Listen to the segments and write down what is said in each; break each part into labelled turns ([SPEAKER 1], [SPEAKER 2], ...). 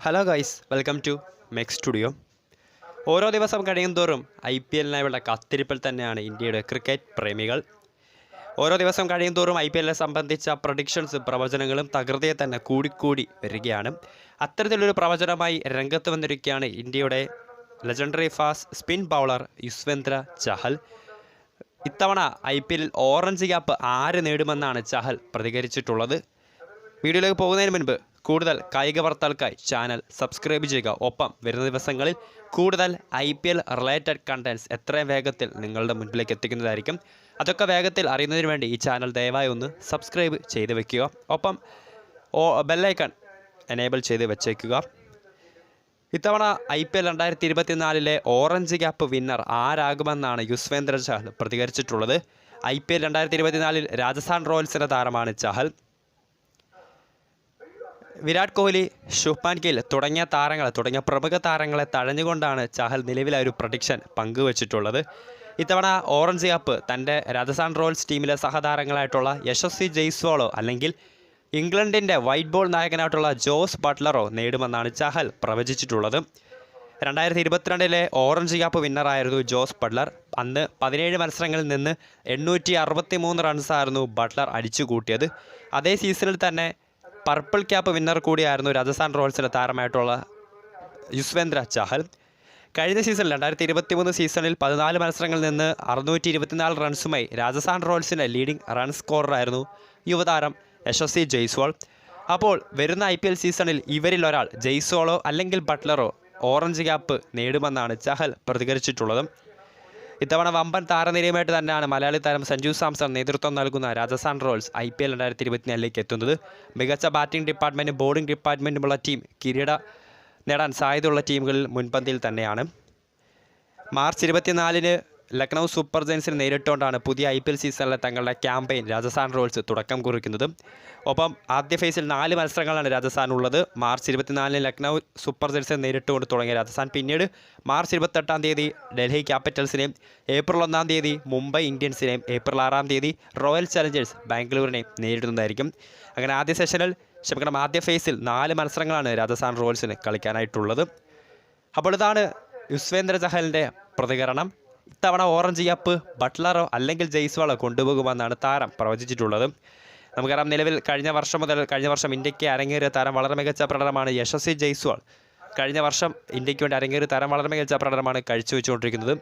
[SPEAKER 1] Hello guys welcome to mech studio ഓരോ ദിവസം കഴിയും തോറും ഐ പി എല്ലിനായുള്ള കാത്തിരിപ്പിൽ തന്നെയാണ് ഇന്ത്യയുടെ ക്രിക്കറ്റ് പ്രേമികൾ. ഓരോ ദിവസം കഴിയും തോറും ഐ പി എല്ലിനെ സംബന്ധിച്ച പ്രൊഡിക്ഷൻസും പ്രവചനങ്ങളും തകൃതിയെ തന്നെ കൂടിക്കൂടി വരികയാണ്. അത്തരത്തിലൊരു പ്രവചനമായി രംഗത്ത് വന്നിരിക്കുകയാണ് ഇന്ത്യയുടെ legendary fast spin bowler Yuzvendra Chahal. ഇത്തവണ ഐ പി എല്ലിൽ ഓറഞ്ച് ക്യാപ്പ് ആര് നേടുമെന്നാണ് ചഹൽ പ്രതികരിച്ചിട്ടുള്ളത്. വീഡിയോയിലേക്ക് പോകുന്നതിന് മുൻപ് കൂടുതൽ കായിക വാർത്തകൾക്കായി ചാനൽ സബ്സ്ക്രൈബ് ചെയ്യുക. ഒപ്പം വരുന്ന ദിവസങ്ങളിൽ കൂടുതൽ I P L related contents എത്രയും വേഗത്തിൽ നിങ്ങളുടെ മുൻപിലേക്ക് എത്തിക്കുന്നതായിരിക്കും. അതൊക്കെ വേഗത്തിൽ അറിയുന്നതിന് വേണ്ടി ഈ ചാനൽ ദയവായി ഒന്ന് സബ്സ്ക്രൈബ് ചെയ്ത് വെക്കുക. ഒപ്പം ഓ ബെല്ലൈക്കൺ എനേബിൾ ചെയ്ത് വെച്ചേക്കുക. ഇത്തവണ ഐ പി എൽ രണ്ടായിരത്തി ഇരുപത്തിനാലിലെ ഓറഞ്ച് ക്യാപ്പ് വിന്നർ ആരാകുമെന്നാണ് യുസ്വേന്ദ്ര ചഹൽ പ്രതികരിച്ചിട്ടുള്ളത്. ഐ പി എൽ രണ്ടായിരത്തി ഇരുപത്തിനാലിൽ രാജസ്ഥാൻ റോയൽസിന്റെ താരമാണ് ചഹൽ. വിരാട് കോഹ്ലി ശുഭ്മാൻ ഗിൽ തുടങ്ങിയ താരങ്ങളെ തുടങ്ങിയ പ്രമുഖ താരങ്ങളെ തഴഞ്ഞുകൊണ്ടാണ് ചഹൽ നിലവിലെ ഒരു പ്രഡിക്ഷൻ പങ്കുവച്ചിട്ടുള്ളത്. ഇത്തവണ ഓറഞ്ച് കപ്പ് തന്റെ രാജസ്ഥാൻ റോയൽസ് ടീമിലെ സഹതാരങ്ങളായിട്ടുള്ള യശസ്വി ജയ്സ്വാളോ അല്ലെങ്കിൽ ഇംഗ്ലണ്ടിന്റെ വൈറ്റ് ബോൾ നായകനായിട്ടുള്ള ജോസ് ബട്ട്ലറോ നേടുമെന്നാണ് ചഹൽ പ്രവചിച്ചിട്ടുള്ളത്. രണ്ടായിരത്തി ഇരുപത്തിരണ്ടിലെ ഓറഞ്ച് കപ്പ് വിന്നറായിരുന്നു ജോസ് ബട്ട്ലർ. അന്ന് പതിനേഴ് മത്സരങ്ങളിൽ നിന്ന് എണ്ണൂറ്റി അറുപത്തി മൂന്ന് റൺസായിരുന്നു ബട്ട്ലർ അടിച്ചു കൂട്ടിയത് അതേ സീസണിൽ തന്നെ പർപ്പിൾ ക്യാപ്പ് വിന്നർ കൂടിയായിരുന്നു രാജസ്ഥാൻ റോയൽസിലെ താരമായിട്ടുള്ള യുസ്വേന്ദ്ര ചഹൽ. കഴിഞ്ഞ സീസണിൽ രണ്ടായിരത്തി ഇരുപത്തി മൂന്ന് സീസണിൽ പതിനാല് മത്സരങ്ങളിൽ നിന്ന് അറുന്നൂറ്റി ഇരുപത്തിനാല് റൺസുമായി രാജസ്ഥാൻ റോയൽസിന്റെ ലീഡിംഗ് റൺ സ്കോററായിരുന്നു യുവതാരം യശസ്വി ജയ്സ്വാൾ. അപ്പോൾ വരുന്ന ഐ പി എൽ സീസണിൽ ഇവരിൽ ഒരാൾ ജയ്സ്വാളോ അല്ലെങ്കിൽ ബട്ട്ലറോ ഓറഞ്ച് ക്യാപ്പ് നേടുമെന്നാണ് ചഹൽ പ്രതികരിച്ചിട്ടുള്ളത്. ഇത്തവണ വമ്പൻ താരനിരയുമായിട്ട് തന്നെയാണ് മലയാളി താരം സഞ്ജു സാംസൺ നേതൃത്വം നൽകുന്ന Rajasthan Royals I P L രണ്ടായിരത്തി ഇരുപത്തിനാലിലേക്ക് എത്തുന്നത്. മികച്ച ബാറ്റിംഗ് ഡിപ്പാർട്ട്മെന്റും ബോളിംഗ് ഡിപ്പാർട്ട്മെന്റുമുള്ള ടീം കിരീട നേടാൻ സാധ്യതയുള്ള ടീമുകളിൽ മുൻപന്തിയിൽ തന്നെയാണ്. മാർച്ച് ഇരുപത്തിനാലിന് ലക്നൗ സൂപ്പർ ജയൻസിനെ നേരിട്ടുകൊണ്ടാണ് പുതിയ ഐ പി എൽ സീസണിലെ തങ്ങളുടെ ക്യാമ്പയിൻ രാജസ്ഥാൻ റോയൽസ് തുടക്കം കുറിക്കുന്നത്. ഒപ്പം ആദ്യ ഫേസിൽ നാല് മത്സരങ്ങളാണ് രാജസ്ഥാൻ ഉള്ളത്. മാർച്ച് ഇരുപത്തിനാലിന് ലക്നൗ സൂപ്പർ ജയൻസിനെ നേരിട്ടുകൊണ്ട് തുടങ്ങിയ രാജസ്ഥാൻ പിന്നീട് മാർച്ച് ഇരുപത്തെട്ടാം തീയതി ഡൽഹി ക്യാപിറ്റൽസിനെയും ഏപ്രിൽ ഒന്നാം തീയതി മുംബൈ ഇന്ത്യൻസിനെയും ഏപ്രിൽ ആറാം തീയതി റോയൽ ചലഞ്ചേഴ്സ് ബാംഗ്ലൂരിനെയും നേരിടുന്നതായിരിക്കും. അങ്ങനെ ആദ്യ സെഷനിൽ ക്ഷമിക്കണം ആദ്യ ഫേസിൽ നാല് മത്സരങ്ങളാണ് രാജസ്ഥാൻ റോയൽസിന് കളിക്കാനായിട്ടുള്ളത്. അപ്പോൾ ഇതാണ് യുസ്വേന്ദ്ര ചഹലിന്റെ പ്രതികരണം. ഇത്തവണ ഓറഞ്ച് ക്യാപ്പ് ബട്ട്ലറോ അല്ലെങ്കിൽ ജയ്സ്വാളോ കൊണ്ടുപോകുമെന്നാണ് താരം പ്രവചിച്ചിട്ടുള്ളത്. നമുക്കറിയാം നിലവിൽ കഴിഞ്ഞ വർഷം മുതൽ കഴിഞ്ഞ വർഷം ഇന്ത്യയ്ക്ക് അരങ്ങേറിയ താരം വളരെ മികച്ച പ്രകടനമാണ് യശസ്വി ജയ്സ്വാൾ കഴിഞ്ഞ വർഷം ഇന്ത്യയ്ക്ക് വേണ്ടി അരങ്ങേറിയ താരം വളരെ മികച്ച പ്രകടനമാണ് കാഴ്ചവെച്ചുകൊണ്ടിരിക്കുന്നത്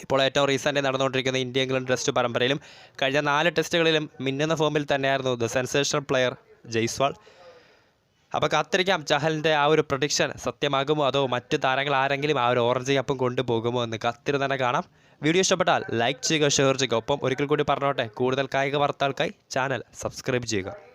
[SPEAKER 1] ഇപ്പോൾ ഏറ്റവും റീസെന്റ് നടന്നുകൊണ്ടിരിക്കുന്ന ഇന്ത്യ ഇംഗ്ലണ്ട് ടെസ്റ്റ് പരമ്പരയിലും കഴിഞ്ഞ നാല് ടെസ്റ്റുകളിലും മിന്നുന്ന ഫോമിൽ തന്നെയായിരുന്നു ദ സെൻസേഷണൽ പ്ലെയർ ജയ്സ്വാൾ. അപ്പോൾ കാത്തിരിക്കാം. ചഹലിന്റെ ആ ഒരു പ്രൊഡിക്ഷൻ സത്യമാകുമോ അതോ മറ്റ് താരങ്ങൾ ആരെങ്കിലും ആ ഒരു ഓറഞ്ച് കപ്പും കൊണ്ടുപോകുമോ എന്ന് കാത്തിരുന്ന് തന്നെ കാണാം. വീഡിയോ ഇഷ്ടപ്പെട്ടാൽ ലൈക്ക് ചെയ്യുക ഷെയർ ചെയ്യുക. ഒപ്പം ഒരിക്കൽ കൂടി പറഞ്ഞോട്ടെ കൂടുതൽ കായിക വാർത്തകൾക്കായി ചാനൽ സബ്സ്ക്രൈബ് ചെയ്യുക.